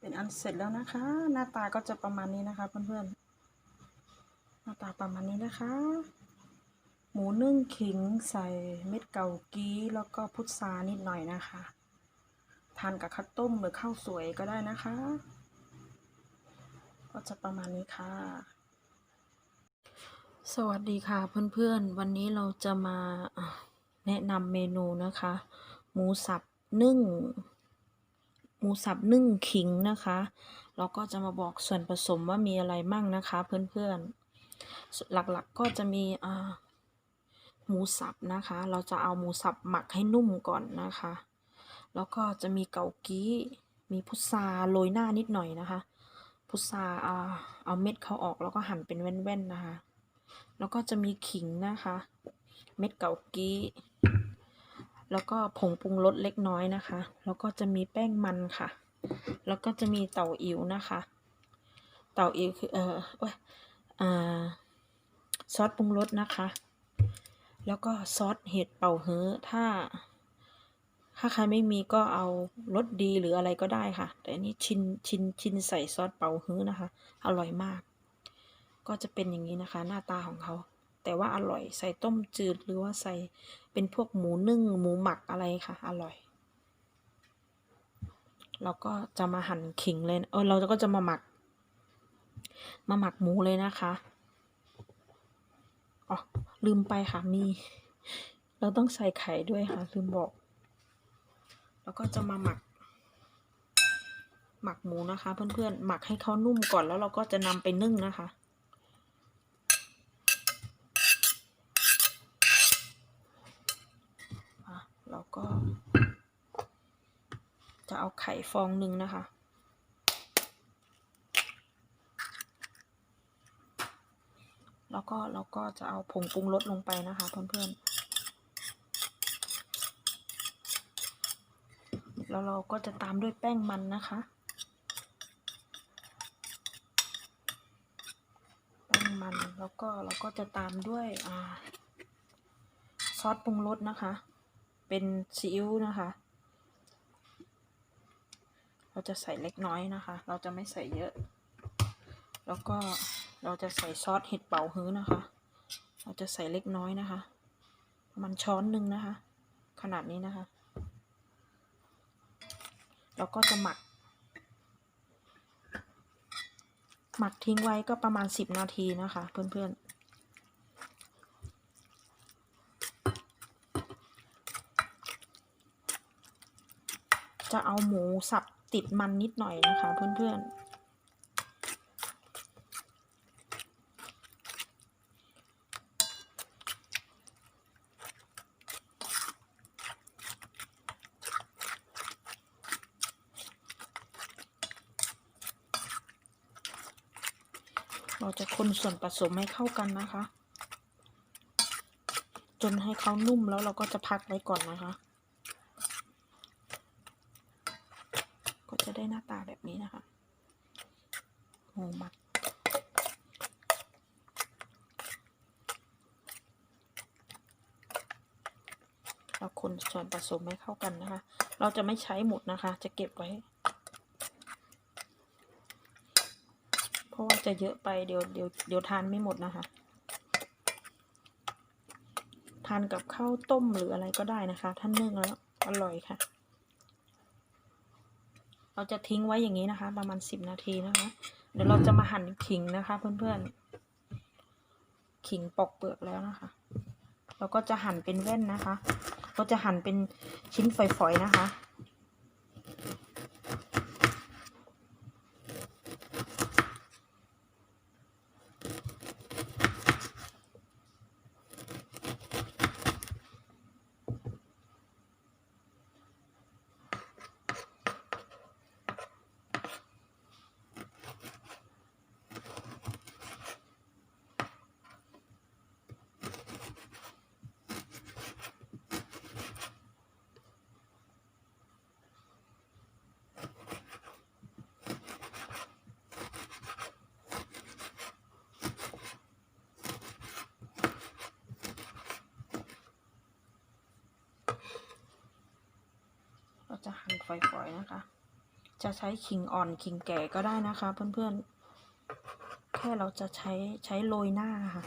เป็นอันเสร็จแล้วนะคะ หน้าตาก็จะประมาณนี้นะคะ เพื่อนๆ หน้าตาประมาณนี้นะคะ หมูนึ่งขิงใส่เม็ดเกากี้แล้วก็พุทรานิดหน่อยนะคะ ทานกับข้าวต้มหรือข้าวสวยก็ได้นะคะ ก็จะประมาณนี้ค่ะ สวัสดีค่ะเพื่อนๆ วันนี้เราจะมาแนะนำเมนูนะคะ หมูสับนึ่ง หมูสับนึ่งขิงนะคะ เราก็จะมาบอกส่วนผสมว่ามีอะไรมั่งนะคะ เพื่อนๆ หลักๆก็จะมีหมูสับนะคะ เราจะเอาหมูสับหมักให้นุ่มก่อนนะคะ แล้วก็จะมีเกากี้มีพุทราโรยหน้านิดหน่อยนะคะ พุทราเอาเอาเม็ดเขาออกแล้วก็หั่นเป็นแว่นๆนะคะ แล้วก็จะมีขิงนะคะ เม็ดเกากี้ แล้วก็ผงปรุงรสเล็กน้อยนะคะ แล้วก็จะมีแป้งมันค่ะ แล้วก็จะมีเต่าอิ๋วนะคะ เต่าอิ๋วคือเออโอ้ยอ่าซอสปรุงรสนะคะ แล้วก็ซอสเห็ดเป่าฮื้อถ้า ถ้าใครไม่มีก็เอารสดีหรืออะไรก็ได้ค่ะ แต่อันนี้ชินชินชินใส่ซอสเป่าฮื้อนะคะ อร่อยมาก ก็จะเป็นอย่างนี้นะคะ หน้าตาของเขา แต่ว่าอร่อยใส่ต้มจืดหรือว่าใส่เป็นพวกหมูนึ่งหมูหมักอะไรค่ะ อร่อย เราก็จะมาหั่นขิงเลยเออเราก็จะมาหมัก มาหมักหมูเลยนะคะอ๋อลืมไปค่ะมี เราต้องใส่ไข่ด้วยค่ะ ลืมบอก แล้วก็จะมาหมัก หมักหมูนะคะ เพื่อนๆหมักให้เขานุ่มก่อนแล้วเราก็จะนำไปนึ่งนะคะอะเราก็ จะเอาไข่ฟองหนึ่งนะคะ แล้วก็เราก็จะเอาผงปรุงรสลงไปนะคะเพื่อนๆ แล้วเราก็จะตามด้วยแป้งมันนะคะ แป้งมันแล้วก็เราก็จะตามด้วยอซอสปรุงรสนะคะ เป็นซีอิ๊วนะคะ เราจะใส่เล็กน้อยนะคะ เราจะไม่ใส่เยอะ แล้วก็เราจะใส่ซอสเห็ดเป๋าฮื้อนะคะ เราจะใส่เล็กน้อยนะคะ ประมาณช้อนหนึ่งนะคะ ขนาดนี้นะคะ เราก็จะหมัก หมักทิ้งไว้ก็ประมาณสิบนาทีนะคะ เพื่อนๆจะเอาหมูสับ ติดมันนิดหน่อยนะคะเพื่อนๆเราจะคนส่วนผสมให้เข้ากันนะคะ จนให้เขานุ่มแล้วเราก็จะพักไว้ก่อนนะคะ ก็จะ ได้หน้าตาแบบนี้นะคะหมูมักเราคนส่วนผสมให้เข้ากันนะคะ เราจะไม่ใช้หมดนะคะ จะเก็บไว้ เพราะว่าจะเยอะไปเดี๋ยวเดี๋ยวเดี๋ยวทานไม่หมดนะคะทานกับข้าวต้มหรืออะไรก็ได้นะคะท่านนึ่งแล้วอร่อยค่ะ เราจะทิ้งไว้อย่างนี้นะคะ ประมาณสิบนาทีนะคะ เดี๋ยวเราจะมาหั่นขิงนะคะ เพื่อนๆ ขิงปอกเปลือกแล้วนะคะ เราก็จะหั่นเป็นแว่นนะคะ เราจะหั่นเป็นชิ้นฝอยๆนะคะ ฝอยๆนะคะ จะใช้ขิงอ่อนขิงแก่ก็ได้นะคะ เพื่อนๆ แค่เราจะใช้ใช้โรยหน้าค่ะ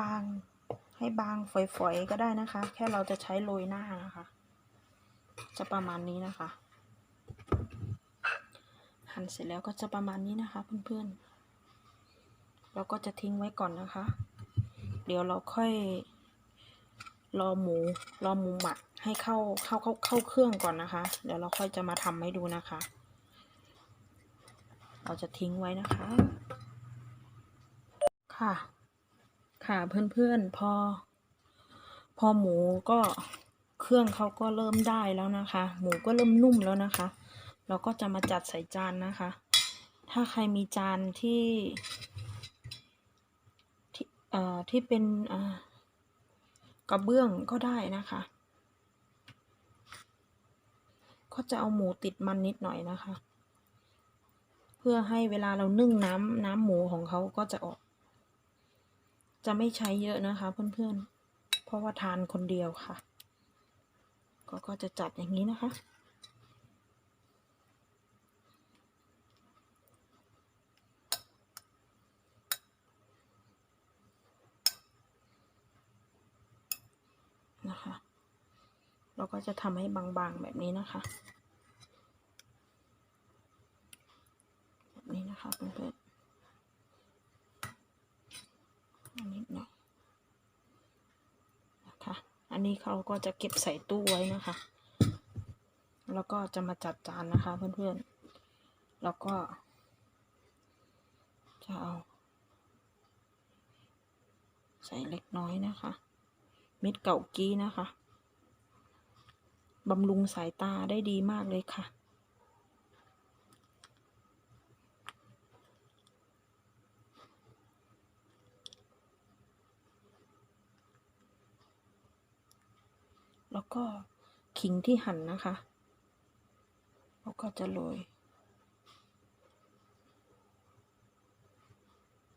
บาง ให้บางฝอยๆก็ได้นะคะ แค่เราจะใช้โรยหน้านะคะ จะประมาณนี้นะคะ หั่นเสร็จแล้วก็จะประมาณนี้นะคะเพื่อนๆ เราก็จะทิ้งไว้ก่อนนะคะ เดี๋ยวเราค่อยรอหมูรอหมูหมักให้เข้าเข้าเข้าเข้าเครื่องก่อนนะคะ เดี๋ยวเราค่อยจะมาทำให้ดูนะคะ เราจะทิ้งไว้นะคะ ค่ะ ค่ะเพื่อนๆพอ พอหมูก็เครื่องเขาก็เริ่มได้แล้วนะคะ หมูก็เริ่มนุ่มแล้วนะคะ เราก็จะมาจัดใส่จานนะคะ ถ้าใครมีจานที่ที่เอ่อที่เป็นกระเบื้องก็ได้นะคะ ก็จะเอาหมูติดมันนิดหน่อยนะคะ เพื่อให้เวลาเรานึ่งน้ำน้ำหมูของเขาก็จะออก จะไม่ใช้เยอะนะคะเพื่อนๆ เพราะว่าทานคนเดียวค่ะ ก็ก็จะจัดอย่างนี้นะคะ นะคะ เราก็จะทำให้บางๆแบบนี้นะคะ แบบนี้นะคะเพื่อนๆอันนี้หน่อยนะคะ อั นี้เขาก็จะเก็บใส่ตู้ไว้นะคะ แล้วก็จะมาจัดจานนะคะเพื่อนๆ แล้วก็ จะเอา ใส่เล็กน้อยนะคะ เม็ดเก่ากี้นะคะบำรุงสายตาได้ดีมากเลยค่ะ แล้วก็ขิงที่หั่นนะคะ แล้วก็จะโรย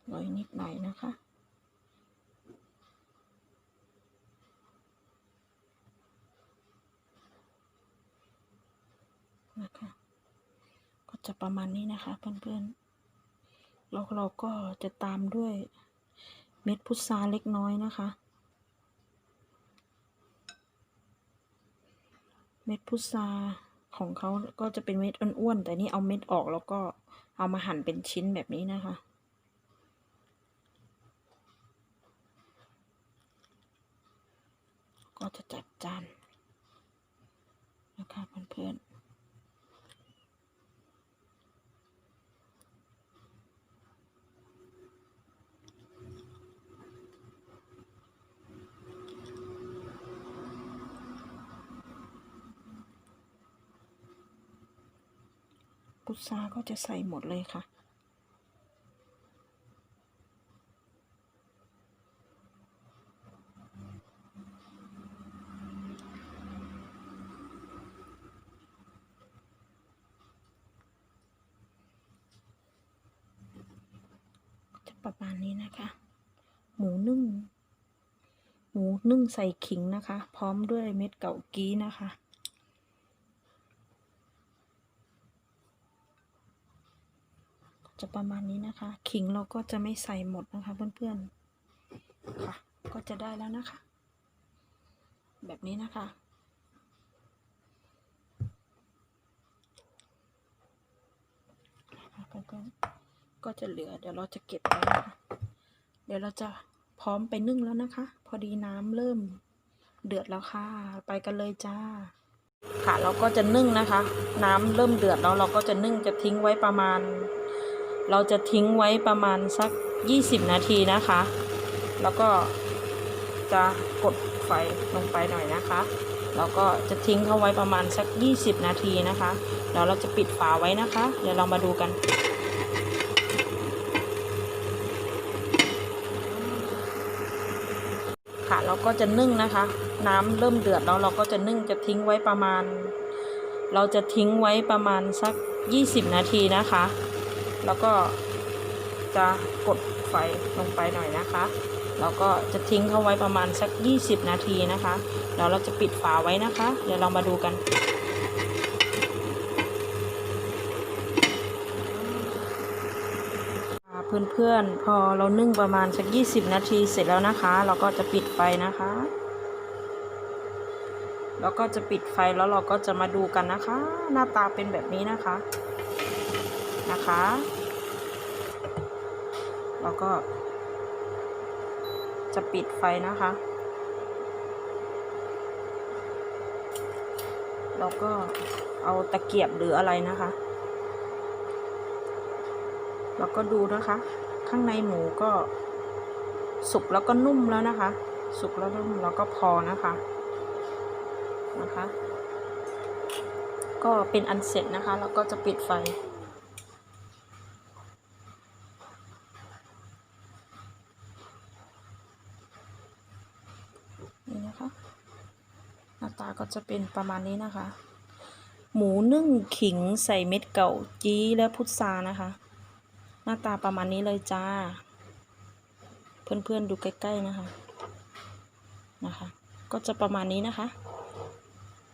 โรยนิดหน่อยนะคะนะคะก็จะประมาณนี้นะคะเพื่อนๆแล้วเราก็จะตามด้วยเม็ดพุทราเล็กน้อยนะคะ เม็ดพุทราของเขาก็จะเป็นเม็ดอ้วนๆ แต่นี่เอาเม็ดออกแล้วก็เอามาหั่นเป็นชิ้นแบบนี้นะคะ ก็จะจัดจานนะคะเพื่อนๆ พุทราก็จะใส่หมดเลยค่ะ จะประมาณนี้นะคะ หมูนึ่ง หมูนึ่งใส่ขิงนะคะ พร้อมด้วยเม็ดเก่ากี้นะคะ จะประมาณนี้นะคะ ขิงเราก็จะไม่ใส่หมดนะคะเพื่อนๆค่ะ ก็จะได้แล้วนะคะ แบบนี้นะคะค่ะเพื่อนก็จะเหลือเดี๋ยวเราจะเก็บไว้นะคะ เดี๋ยวเราจะพร้อมไปนึ่งแล้วนะคะ พอดีน้ำเริ่มเดือดแล้วค่ะ ไปกันเลยจ้า ค่ะเราก็จะนึ่งนะคะ น้ำเริ่มเดือดแล้วเราก็จะนึ่งจะทิ้งไว้ประมาณ เราจะทิ้งไว้ประมาณสัก 20 นาทีนะคะ แล้วก็จะกดไฟลงไปหน่อยนะคะแล้วก็จะทิ้งเขาไว้ประมาณสัก 20 นาทีนะคะแล้วเราจะปิดฝาไว้นะคะ เดี๋ยวเรามาดูกัน ค่ะเราก็จะนึ่งนะคะ น้ำเริ่มเดือดแล้วเราก็จะนึ่งจะทิ้งไว้ประมาณ เราจะทิ้งไว้ประมาณสัก 20 นาทีนะคะ แล้วก็จะกดไฟลงไปหน่อยนะคะ แล้วก็จะทิ้งเขาไว้ประมาณสัก 20 นาทีนะคะ แล้วเราจะปิดฝาไว้นะคะ เดี๋ยวเรามาดูกันค่ะเพื่อนๆ พอเรานึ่งประมาณสัก 20 นาทีเสร็จแล้วนะคะ เราก็จะปิดไฟนะคะ แล้วก็จะปิดไฟแล้วเราก็จะมาดูกันนะคะ หน้าตาเป็นแบบนี้นะคะ นะคะ แล้วก็ จะปิดไฟนะคะ แล้วก็เอาตะเกียบหรืออะไรนะคะ แล้วก็ดูนะคะ ข้างในหมูก็ สุกแล้วก็นุ่มแล้วนะคะ สุกแล้วนุ่มแล้วก็พอนะคะนะคะ ก็เป็นอันเสร็จนะคะ แล้วก็จะปิดไฟ นี่นะคะ หน้า ตาก็จะเป็นประมาณนี้นะคะ หมูนึ่งขิงใส่เม็ดเก่าจี้และพุทรานะคะ หน้าตาประมาณนี้เลยจ้า เพื่อนๆดูใกล้ๆนะคะนะคะ ก็จะประมาณนี้นะคะ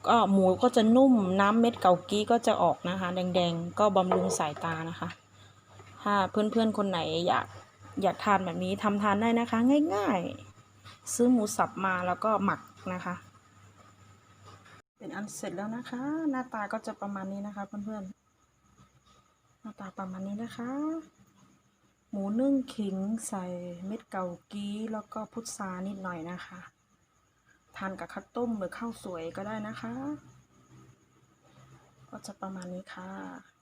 ก็หมูก็จะนุ่มน้ำเม็ดเกากี้ก็จะออกนะคะ แดงๆ ก็บำรุงสายตานะคะ ถ้าเพื่อนๆคนไหนอยากอยากทานแบบนี้ทำทานได้นะคะ ง่ายๆ ซื้อหมูสับมาแล้วก็หมักนะคะ เป็นอันเสร็จแล้วนะคะ หน้าตาก็จะประมาณนี้นะคะ เพื่อนๆ หน้าตาประมาณนี้นะคะ หมูนึ่งขิงใส่เม็ดเกากี้แล้วก็พุทรานิดหน่อยนะคะ ทานกับข้าวต้มหรือข้าวสวยก็ได้นะคะ ก็จะประมาณนี้ค่ะ